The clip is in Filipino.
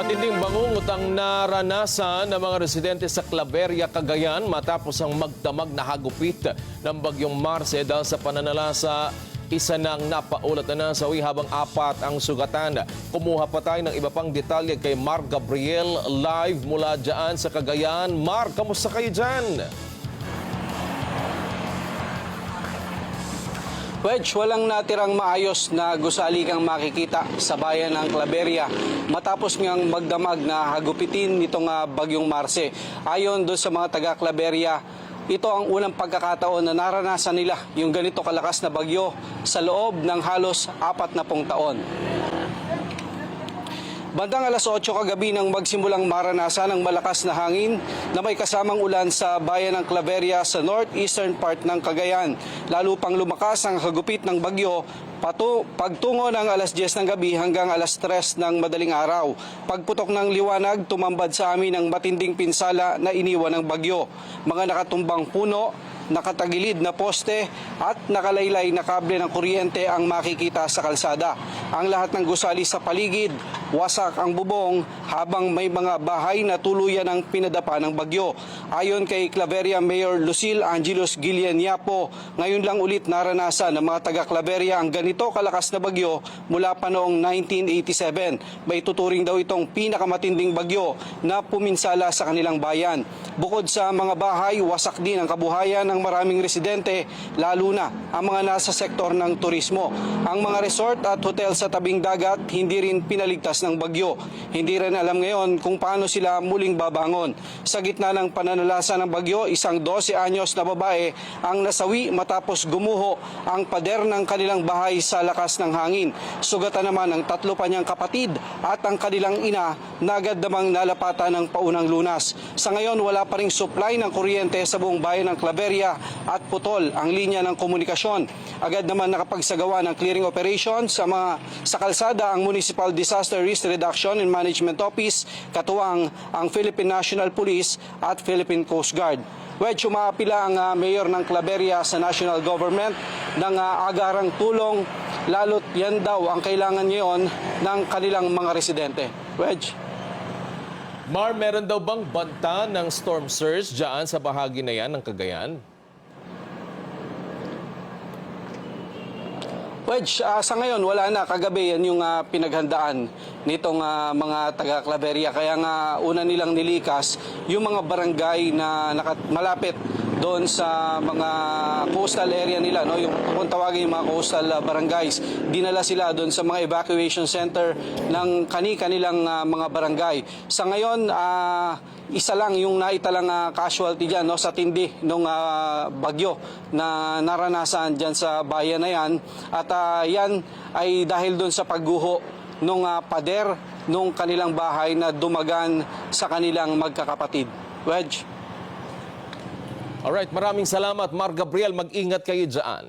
Matinding bangungot ang naranasan ng mga residente sa Claveria, Cagayan matapos ang magdamag na hagupit ng bagyong Marce dahil sa pananalasa isa nang napaulat na nasawi habang apat ang sugatan. Kumuha pa tayo ng iba pang detalye kay Mark Gabriel live mula dyan sa Cagayan. Mark, kamusta kayo dyan? Wedge, walang natirang maayos na gusali kang makikita sa bayan ng Claveria matapos ngang magdamag na hagupitin nitong ah, bagyong Marce. Ayon doon sa mga taga Claveria, ito ang unang pagkakataon na naranasan nila yung ganito kalakas na bagyo sa loob ng halos apat na pong taon. Bandang alas 8 kagabi nang magsimulang maranasan ang malakas na hangin na may kasamang ulan sa bayan ng Claveria sa northeastern part ng Cagayan. Lalo pang lumakas ang hagupit ng bagyo Patu, pagtungo ng alas 10 ng gabi hanggang alas 3 ng madaling araw. Pagputok ng liwanag, tumambad sa amin ang matinding pinsala na iniwan ng bagyo. Mga nakatumbang puno, nakatagilid na poste at nakalaylay na kable ng kuryente ang makikita sa kalsada. Ang lahat ng gusali sa paligid, wasak ang bubong habang may mga bahay na tuluyan ang pinadapa ng bagyo. Ayon kay Claveria Mayor Lucille Angelos Gillian Yapo, ngayon lang ulit naranasan ng mga taga Claveria ang ganito kalakas na bagyo mula pa noong 1987. May tuturing daw itong pinakamatinding bagyo na puminsala sa kanilang bayan. Bukod sa mga bahay, wasak din ang kabuhayan ng maraming residente, lalo na ang mga nasa sektor ng turismo. Ang mga resort at hotel sa tabing dagat hindi rin pinaligtas ng bagyo. Hindi rin alam ngayon kung paano sila muling babangon. Sa gitna ng pananalasa ng bagyo, isang 12 anyos na babae ang nasawi matapos gumuho ang pader ng kanilang bahay sa lakas ng hangin. Sugatan naman ang tatlo pa niyang kapatid at ang kanilang ina na agad namang nalapatan ng paunang lunas. Sa ngayon, wala pa ring supply ng kuryente sa buong bayan ng Claveria at putol ang linya ng komunikasyon. Agad naman nakapagsagawa ng clearing operation sa mga sa kalsada ang Municipal Disaster Risk Reduction and Management Office, katuwang ang Philippine National Police at Philippine Coast Guard. Wedge, umapila ang ah, mayor ng Claveria sa national government ng ah, agarang tulong lalo't yan daw ang kailangan ngayon ng kanilang mga residente. Wedge. Mar, meron daw bang banta ng storm surge dyan sa bahagi na yan ng Cagayan? Wedge, ah, sa ngayon wala na. Kagabi yan yung ah, pinaghandaan nitong ah, mga taga Claveria. Kaya nga una nilang nilikas yung mga barangay na nakat- malapit doon sa mga coastal area nila, no? yung kung tawagin yung mga coastal ah, barangays, dinala sila doon sa mga evacuation center ng kani-kanilang ah, mga barangay. Sa ngayon, ah, isa lang yung naitalang ah, casualty dyan no, sa tindi ng bagyo na naranasan dyan sa bayan na yan. At ah, yan ay dahil doon sa pagguho ng pader nung kanilang bahay na dumagan sa kanilang magkakapatid. Wedge. Alright, maraming salamat. Mar Gabriel, mag-ingat kayo dyan.